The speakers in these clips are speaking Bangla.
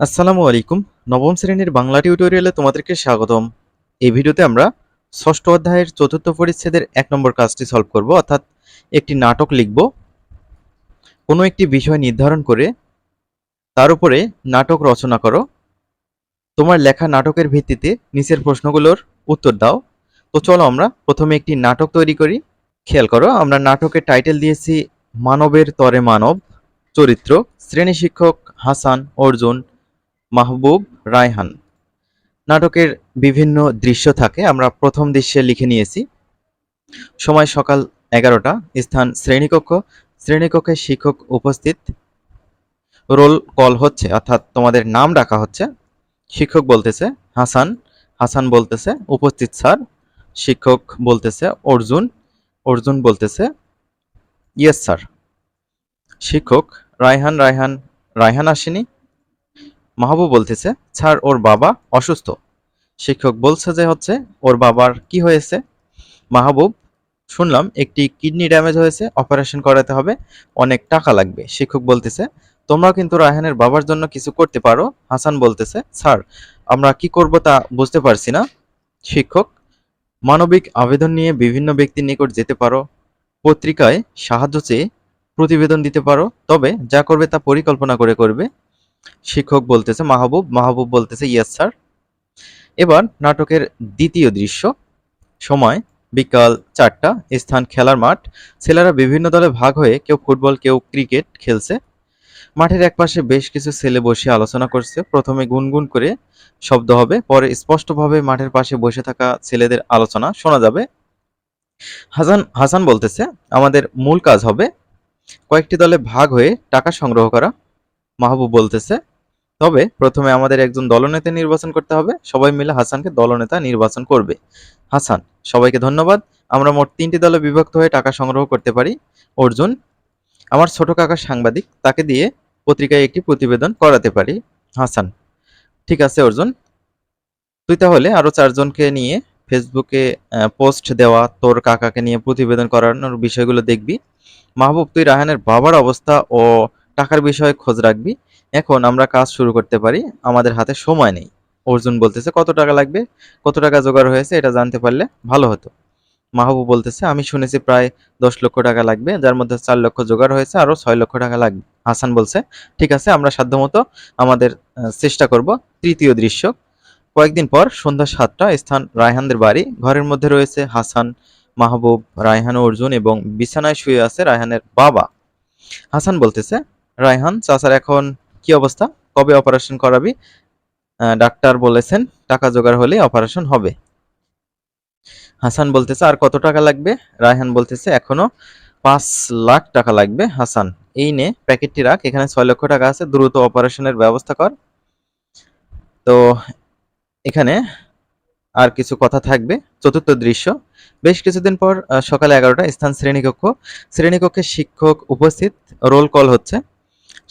আসসালামু আলাইকুম। নবম শ্রেণির বাংলা টিউটোরিয়ালে তোমাদেরকে স্বাগতম। এই ভিডিওতে আমরা ষষ্ঠ অধ্যায়ের চতুর্থ পরিচ্ছেদের এক নম্বর কাজটি সলভ করব, অর্থাৎ একটি নাটক লিখব। কোনো একটি বিষয় নির্ধারণ করে তার উপরে নাটক রচনা করো। তোমার লেখা নাটকের ভিত্তিতে নিচের প্রশ্নগুলোর উত্তর দাও। তো চলো আমরা প্রথমে একটি নাটক তৈরি করি। খেয়াল করো, আমরা নাটকের টাইটেল দিয়েছি মানবের তরে মানব, চরিত্র, শ্রেণি শিক্ষক হাসান, অর্জুন মাহবুব রায়হান। নাটকের বিভিন্ন দৃশ্য থাকে, আমরা প্রথম দৃশ্যে লিখে নিয়েছি। সময় সকাল এগারোটা, স্থান শ্রেণীকক্ষ। শ্রেণীকক্ষে শিক্ষক উপস্থিত। রোল কল হচ্ছে, অর্থাৎ তোমাদের নাম ডাকা হচ্ছে। শিক্ষক বলতেছে, হাসান। হাসান বলতেছে, উপস্থিত স্যার। শিক্ষক বলতেছে, অর্জুন। অর্জুন বলতেছে, ইয়েস স্যার। শিক্ষক, রায়হান রায়হান রায়হান আসেনি। মাহবুব বলতেছে স্যার ওর বাবা অসুস্থ। শিক্ষক বলছে যে হচ্ছে, ওর বাবার কি হয়েছে? মাহবুব, শুনলাম একটি কিডনি ড্যামেজ হয়েছে, অপারেশন করাতে হবে, অনেক টাকা লাগবে। শিক্ষক বলতেছে তোমরা কিন্তু রায়হানের বাবার জন্য কিছু করতে পারো। হাসান বলতেছে স্যার আমরা কি করব তা বুঝতে পারছি না। শিক্ষক, মানবিক আবেদন নিয়ে বিভিন্ন ব্যক্তির নিকট যেতে পারো, পত্রিকায় সাহায্য চেয়ে প্রতিবেদন দিতে পারো, তবে যা করবে তা পরিকল্পনা করে করবে। শিক্ষক বলতেছে মাহবুব মাহবুব বলতেছে ইয়েস স্যার এবার নাটকের দ্বিতীয় দৃশ্য, সময়, বিকাল চারটা, স্থান খেলার মাঠ। ছেলেরা বিভিন্ন দলে ভাগ হয়ে কেউ ফুটবল, কেউ ক্রিকেট খেলছে। মাঠের একপাশে বেশ কিছু ছেলে বসে আলোচনা করছে। প্রথমে গুনগুন করে শব্দ হবে, পরে স্পষ্টভাবে মাঠের পাশে বসে থাকা ছেলেদের আলোচনা শোনা যাবে। হাসান হাসান বলতেছে, আমাদের মূল কাজ হবে কয়েকটি দলে ভাগ হয়ে টাকা সংগ্রহ করা। মাহবুব বলতেছে, তবে প্রথমে আমাদের একজন দলনেতা নির্বাচন করতে হবে। সবাই মিলে হাসানকে দলনেতা নির্বাচন করবে। হাসান, সবাইকে ধন্যবাদ। আমরা মোট তিনটি দলে বিভক্ত হয়ে টাকা সংগ্রহ করতে পারি। অর্জুন, আমার ছোট কাকা সাংবাদিক, তাকে দিয়ে পত্রিকায় একটি প্রতিবেদন করাতে পারি। হাসান, ঠিক আছে অর্জুন। তুই তাহলে আরও চারজনকে নিয়ে ফেসবুকে পোস্ট দেওয়া, তোর কাকাকে নিয়ে প্রতিবেদন করানোর বিষয়গুলো দেখবি। মাহবুব, তুই রাহানের বাবার অবস্থা ও টাকার বিষয়ে খোঁজ রাখবি। এখন আমরা কাজ শুরু করতে পারি। আমাদের হাতে সময় নেই। অর্জুন বলতেছে, কত টাকা লাগবে? কত টাকা জোগাড় হয়েছে? এটা জানতে পারলে ভালো হতো। মাহবুব বলতেছে, আমি শুনেছি প্রায় দশ লক্ষ টাকা লাগবে, যার মধ্যে চার লক্ষ জোগাড় হয়েছে আরও ছয় লক্ষ টাকা লাগবে। হাসান বলছে, ঠিক আছে, আমরা সাধ্যমতো আমাদের চেষ্টা করব। তৃতীয় দৃশ্য, কয়েকদিন পর সন্ধ্যা সাতটা, স্থান রায়হানদের বাড়ি। ঘরের মধ্যে রয়েছে হাসান, মাহবুব, রায়হান, অর্জুন এবং বিছানায় শুয়ে আছে রায়হানের বাবা। হাসান বলতেছে রায়হান, চাচার এখন কি অবস্থা? কবে অপারেশন করাবি? ডাক্তার বলেছেন, টাকা জোগাড় হলে অপারেশন হবে। হাসান বলতেছে, আর কত টাকা লাগবে? রায়হান বলতেছে, এখনও পাঁচ লাখ টাকা লাগবে, হাসান। এই নে, প্যাকেটটি রাখ, এখানে ছয় লক্ষ টাকা আছে, দ্রুত অপারেশনের ব্যবস্থা কর। তো এখানে আর কিছু কথা থাকবে। চতুর্থ দৃশ্য, বেশ কিছুদিন পর সকাল এগারোটা স্থান শ্রেণীকক্ষ। শ্রেণীকক্ষে শিক্ষক উপস্থিত, রোল কল হচ্ছে।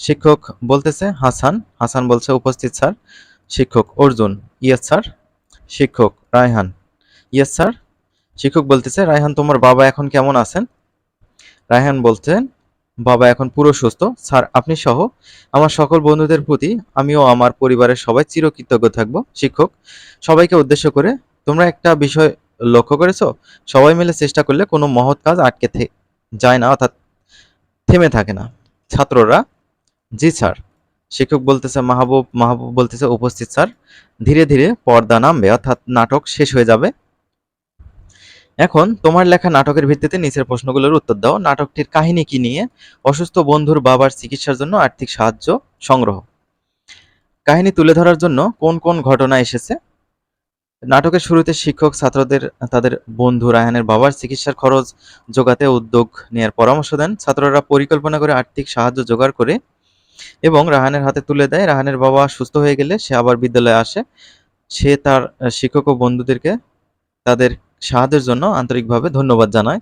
শিক্ষক বলতেছে, হাসান। হাসান বলছে, উপস্থিত, স্যার। শিক্ষক, অর্জুন। Yes, sir. শিক্ষক, রায়হান। Yes, sir. শিক্ষক বলতেছে, রায়হান, তোমার বাবা এখন কেমন আছেন? রায়হান বলছেন বাবা এখন পুরো সুস্থ। স্যার, আপনি সহ আমার সকল বন্ধুদের প্রতি আমিও আমার পরিবারের সবাই চিরকৃতজ্ঞ থাকব। শিক্ষক, সবাইকে উদ্দেশ্য করে তোমরা একটা বিষয় লক্ষ্য করেছ? সবাই মিলে চেষ্টা করলে কোনো মহৎ কাজ আটকে যায় না, অর্থাৎ থেমে থাকে না। ছাত্ররা জি, স্যার। শিক্ষক বলতেছে, মাহবুব মাহবুব বলতেছে, উপস্থিত, স্যার। ধীরে ধীরে পর্দা নামবে, অর্থাৎ নাটক শেষ হয়ে যাবে। এখন তোমার লেখা নাটকের ভিত্তিতে নিচের প্রশ্নগুলোর উত্তর দাও। নাটকটির কাহিনী কি নিয়ে? অসুস্থ বন্ধুর বাবার চিকিৎসার জন্য আর্থিক সাহায্য সংগ্রহ। কাহিনী তুলে ধরার জন্য কোন কোন ঘটনা এসেছে? নাটকের শুরুতে শিক্ষক, ছাত্রদের, তাদের বন্ধু রায়হানের বাবার চিকিৎসার খরচ, জোগাতে উদ্যোগ নেওয়ার পরামর্শ দেন। ছাত্ররা পরিকল্পনা করে আর্থিক সাহায্য জোগাড় করে এবং রাহানের হাতে তুলে দেয়। রাহানের বাবা সুস্থ হয়ে গেলে সে আবার বিদ্যালয়ে আসে। সে তার শিক্ষক ও বন্ধুদেরকে তাদের সাহায্যের জন্য আন্তরিকভাবে ধন্যবাদ জানায়।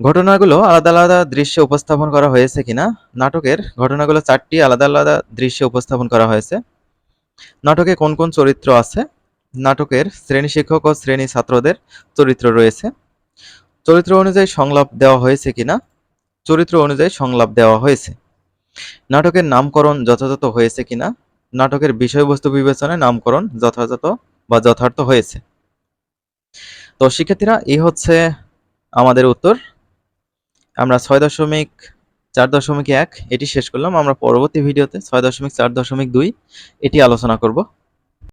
ঘটনাগুলো আলাদা আলাদা দৃশ্যে উপস্থাপন করা হয়েছে কিনা? নাটকের ঘটনাগুলো চারটি আলাদা আলাদা দৃশ্যে উপস্থাপন করা হয়েছে। নাটকে কোন কোন চরিত্র আছে? নাটকের শ্রেণি শিক্ষক ও শ্রেণি ছাত্রদের চরিত্র রয়েছে। চরিত্র অনুযায়ী সংলাপ দেওয়া হয়েছে কিনা? চরিত্র অনুযায়ী সংলাপ দেওয়া হয়েছে। নাটকের নামকরণ যথাযথ হয়েছে কিনা? নাটকের বিষয়বস্তু বিবেচনায় নামকরণ যথাযথ বা যথার্থ হয়েছে। তো শিক্ষার্থীরা, এই হচ্ছে আমাদের উত্তর। আমরা ছয় দশমিক চার দশমিক এক, এটি শেষ করলাম। আমরা পরবর্তী ভিডিওতে ছয় দশমিক চার দশমিক দুই, এটি আলোচনা করব।